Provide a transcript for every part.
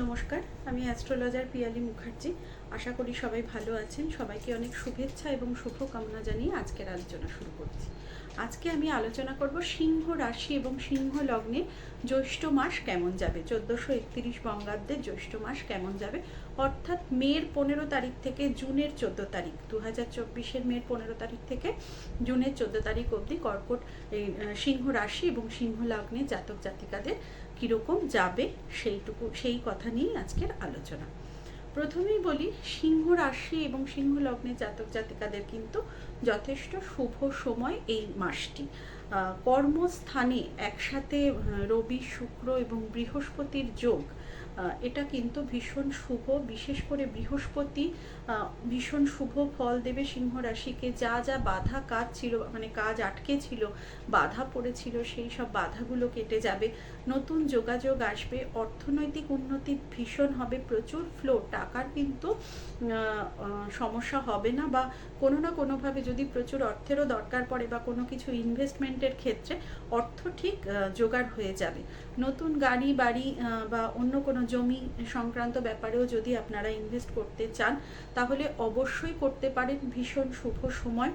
নমস্কার, আমি অ্যাস্ট্রোলজার পিয়ালি মুখার্জি। আশা করি সবাই ভালো আছেন। সবাইকে অনেক শুভেচ্ছা এবং শুভকামনা জানিয়ে আজকের আলোচনা শুরু করছি। আজকে আমি আলোচনা করব সিংহ রাশি এবং সিংহ লগ্নে জ্যৈষ্ঠ মাস কেমন যাবে? চোদ্দোশো একত্রিশ বঙ্গাব্দের জ্যৈষ্ঠ মাস কেমন যাবে? অর্থাৎ মের পনেরো তারিখ থেকে জুনের চোদ্দ তারিখ দু হাজার চব্বিশের মের পনেরো তারিখ থেকে জুনের চোদ্দ তারিখ অবধি কর্কট সিংহ রাশি এবং সিংহ লগ্নে জাতক জাতিকাদের কীরকম যাবে সেইটুকু, সেই কথা নিয়েই আজকের আলোচনা। প্রথমেই বলি, সিংহ রাশি এবং সিংহ লগ্নে জাতক জাতিকাদের কিন্তু যথেষ্ট শুভ সময় এই মাসটি। কর্মস্থানে একসাথে রবি, শুক্র এবং বৃহস্পতির যোগ এটা কিন্তু ভীষণ শুভ, বিশেষ করে বৃহস্পতি ভীষণ শুভ ফল দেবে সিংহ রাশিকে। যা যা বাধা কাজ ছিল মানে কাজ আটকে ছিল, বাধা পড়েছিল, সেই সব বাধাগুলো কেটে যাবে। নতুন যোগাযোগ আসবে, অর্থনৈতিক উন্নতি ভীষণ হবে, প্রচুর ফ্লো টাকার কিন্তু সমস্যা হবে না বা কোনো না কোনোভাবে যদি প্রচুর অর্থেরও দরকার পড়ে বা কোনো কিছু ইনভেস্টমেন্টের ক্ষেত্রে, অর্থ ঠিক জোগাড় হয়ে যাবে। নতুন গাড়ি, বাড়ি বা অন্য কোনো জমি সংক্রান্ত ব্যাপারেও যদি আপনারা ইনভেস্ট করতে চান, তাহলে অবশ্যই করতে পারেন ভীষণ শুভ সময়,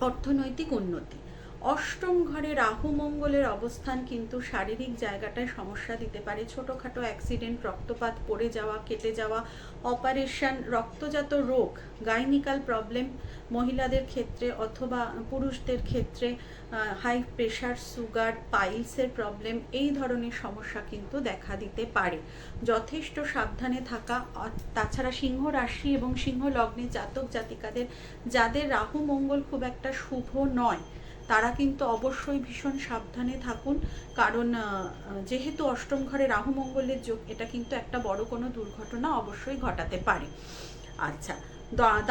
অর্থনৈতিক উন্নতি। অষ্টম ঘরে রাহু মঙ্গলের অবস্থান কিন্তু শারীরিক জায়গাটায় সমস্যা দিতে পারে। ছোটোখাটো অ্যাক্সিডেন্ট রক্তপাত, পড়ে যাওয়া, কেটে যাওয়া অপারেশন রক্তজাত রোগ গাইনিক্যাল প্রবলেম মহিলাদের ক্ষেত্রে অথবা পুরুষদের ক্ষেত্রে হাই প্রেশার সুগার পাইলসের প্রবলেম এই ধরনের সমস্যা কিন্তু দেখা দিতে পারে। যথেষ্ট সাবধানে থাকা তাছাড়া সিংহ রাশি এবং সিংহ লগ্নে জাতক জাতিকাদের, যাদের রাহু মঙ্গল খুব একটা শুভ নয় তারা কিন্তু অবশ্যই ভীষণ সাবধানে থাকুন। কারণ যেহেতু অষ্টম ঘরে রাহু মঙ্গলের যোগ, এটা কিন্তু একটা বড় কোনো দুর্ঘটনা অবশ্যই ঘটাতে পারে। আচ্ছা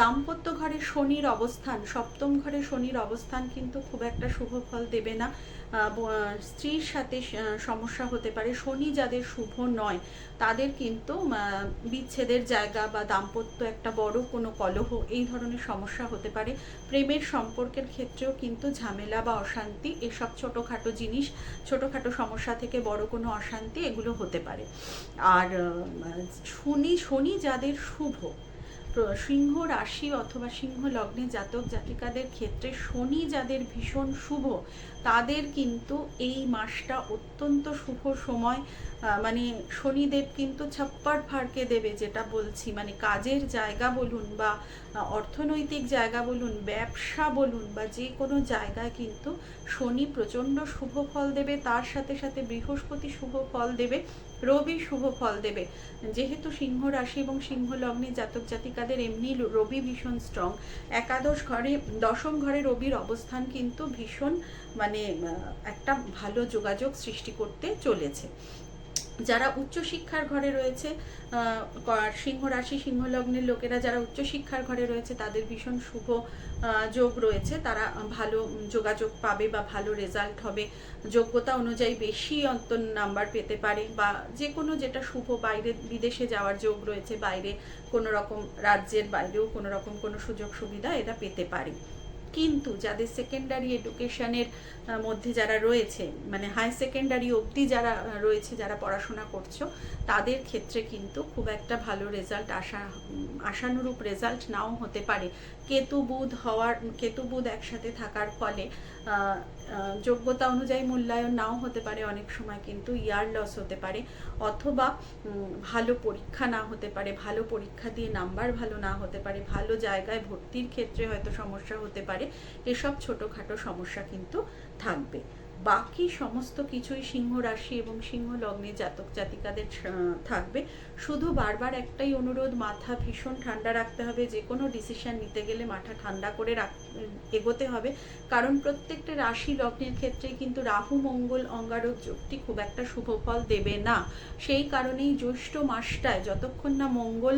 দাম্পত্য ঘরে শনির অবস্থান, সপ্তম ঘরে শনির অবস্থান কিন্তু খুব একটা শুভ ফল দেবে না। স্ত্রীর সাথে সমস্যা হতে পারে। শনি যাদের শুভ নয়, তাদের কিন্তু বিচ্ছেদের জায়গা বা দাম্পত্য একটা বড় কোনো কলহ এই ধরনের সমস্যা হতে পারে। প্রেমের সম্পর্কের ক্ষেত্রেও কিন্তু ঝামেলা বা অশান্তি, এসব ছোটোখাটো জিনিস, ছোটোখাটো সমস্যা থেকে বড় কোনো অশান্তি এগুলো হতে পারে। আর শনি শনি যাদের শুভ সিংহ রাশি অথবা সিংহ লগ্নে জাতক জাতিকাদের ক্ষেত্রে শনি যাদের ভীষণ শুভ, তাদের কিন্তু এই মাসটা অত্যন্ত শুভ সময়। মানে শনিদেব কিন্তু ছাপ্পার ফাড়কে দেবে যেটা বলছি। মানে কাজের জায়গা বলুন বা অর্থনৈতিক জায়গা বলুন, ব্যবসা বলুন বা যে কোনো জায়গায় কিন্তু শনি প্রচণ্ড শুভ ফল দেবে। তার সাথে সাথে বৃহস্পতি শুভ ফল দেবে। রবি শুভ ফল দেবে। যেহেতু সিংহ রাশি এবং সিংহ লগ্নে জাতক জাতিকাদের এমনি রবি ভীষণ স্ট্রং একাদশ ঘরে, দশম ঘরে রবির অবস্থান কিন্তু ভীষণ মানে একটা ভালো যোগাযোগ সৃষ্টি করতে চলেছে। যারা উচ্চশিক্ষার ঘরে রয়েছে সিংহ রাশি সিংহ লগ্নের লোকেরা যারা উচ্চশিক্ষার ঘরে রয়েছে, তাদের ভীষণ শুভ যোগ রয়েছে। তারা ভালো যোগাযোগ পাবে বা ভালো রেজাল্ট হবে। যোগ্যতা অনুযায়ী বেশি অন্তর নাম্বার পেতে পারে বা যে কোনো যেটা শুভ, বাইরে বিদেশে যাওয়ার যোগ রয়েছে, বাইরে কোনো রকম রাজ্যের বাইরেও কোনো রকম কোনো সুযোগ সুবিধা এরা পেতে পারে। কিন্তু যাদের সেকেন্ডারি এডুকেশনের মধ্যে যারা রয়েছে মানে হাই সেকেন্ডারি অবধি যারা রয়েছে, যারা পড়াশোনা করছ, তাদের ক্ষেত্রে কিন্তু খুব একটা ভালো রেজাল্ট আশা আশানুরূপ রেজাল্ট নাও হতে পারে। কেতু বুধ হওয়ার, কেতু বুধ একসাথে থাকার ফলে যোগ্যতা অনুযায়ী মূল্যায়ন নাও হতে পারে, অনেক সময় কিন্তু ইয়ার লস হতে পারে, অথবা ভালো পরীক্ষা না হতে পারে, ভালো পরীক্ষা দিয়ে নাম্বার ভালো না হতে পারে, ভালো জায়গায় ভর্তির ক্ষেত্রে হয়তো সমস্যা হতে পারে। এসব ছোটোখাটো সমস্যা কিন্তু থাকবে। বাকি সমস্ত কিছুই সিংহ রাশি এবং সিংহ লগ্নে জাতক জাতিকাদের থাকবে। শুধু বারবার একটাই অনুরোধ, মাথা ভীষণ ঠান্ডা রাখতে হবে। যে কোনো ডিসিশন নিতে গেলে মাথা ঠান্ডা করে রাখ, এগোতে হবে। কারণ প্রত্যেকটা রাশি লগ্নের ক্ষেত্রে কিন্তু রাহু, মঙ্গল, অঙ্গারক যোগটি খুব একটা শুভ ফল দেবে না। সেই কারণেই জ্যৈষ্ঠ মাসটায় যতক্ষণ না মঙ্গল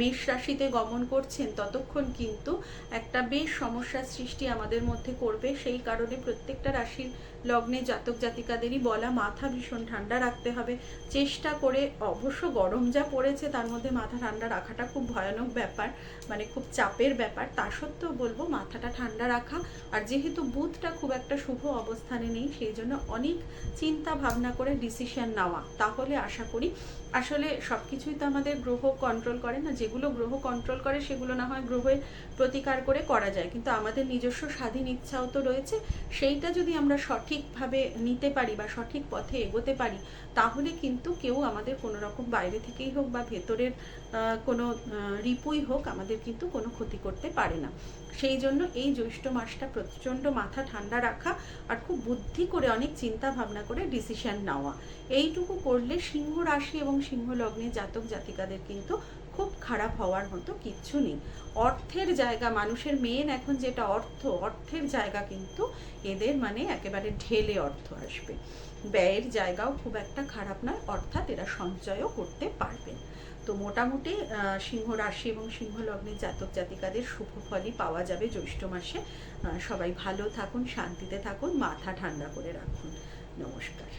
মেষ রাশিতে গমন করছেন, ততক্ষণ কিন্তু একটা বেশ সমস্যার সৃষ্টি আমাদের মধ্যে করবে। সেই কারণে প্রত্যেকটা রাশির লগ্নে জাতক জাতিকাদেরই বলা মাথা ভীষণ ঠান্ডা রাখতে হবে। চেষ্টা করে অবশ্য গরম যা পড়েছে তার মধ্যে মাথা ঠান্ডা রাখাটা খুব ভয়ানক ব্যাপার মানে খুব চাপের ব্যাপার। তা সত্ত্বেও বলব মাথাটা ঠান্ডা রাখা। আর যেহেতু বুধটা খুব একটা শুভ অবস্থানে নেই, সেই জন্য অনেক চিন্তা ভাবনা করে ডিসিশন নেওয়া। তাহলে আশা করি আসলে সব কিছুই তো আমাদের গ্রহ কন্ট্রোল করে না। যেগুলো গ্রহ কন্ট্রোল করে সেগুলো না হয় গ্রহের প্রতিকার করে করা যায়। কিন্তু আমাদের নিজস্ব স্বাধীন ইচ্ছাও তো রয়েছে। সেইটা যদি আমরা সঠিকভাবে নিতে পারি বা সঠিক পথে এগোতে পারি, তাহলে কিন্তু কেউ আমাদের কোনো রকম বাইরে থেকেই হোক বা ভেতরের কোনো রিপুই হোক আমাদের কিন্তু কোনো ক্ষতি করতে পারে না। সেই জন্য এই জ্যৈষ্ঠ মাসটা প্রচণ্ড মাথা ঠান্ডা রাখা আর খুব বুদ্ধি করে অনেক চিন্তা ভাবনা করে ডিসিশন নেওয়া। এইটুকু করলে সিংহ রাশি এবং সিংহ লগ্নে জাতক জাতিকাদের কিন্তু খুব খারাপ হওয়ার মতো কিচ্ছু নেই। অর্থের জায়গা, মানুষের মেন এখন যেটা অর্থ, অর্থের জায়গা কিন্তু এদের মানে একেবারে ঢেলে অর্থ আসবে। ব্যয়ের জায়গাও খুব একটা খারাপ নয়, অর্থাৎ এরা সঞ্চয়ও করতে পারবেন তো মোটামুটি সিংহ রাশি এবং সিংহ লগ্নের জাতক জাতিকাদের শুভ ফলই পাওয়া যাবে জ্যৈষ্ঠ মাসে। সবাই ভালো থাকুন, শান্তিতে থাকুন, মাথা ঠান্ডা করে রাখুন। নমস্কার।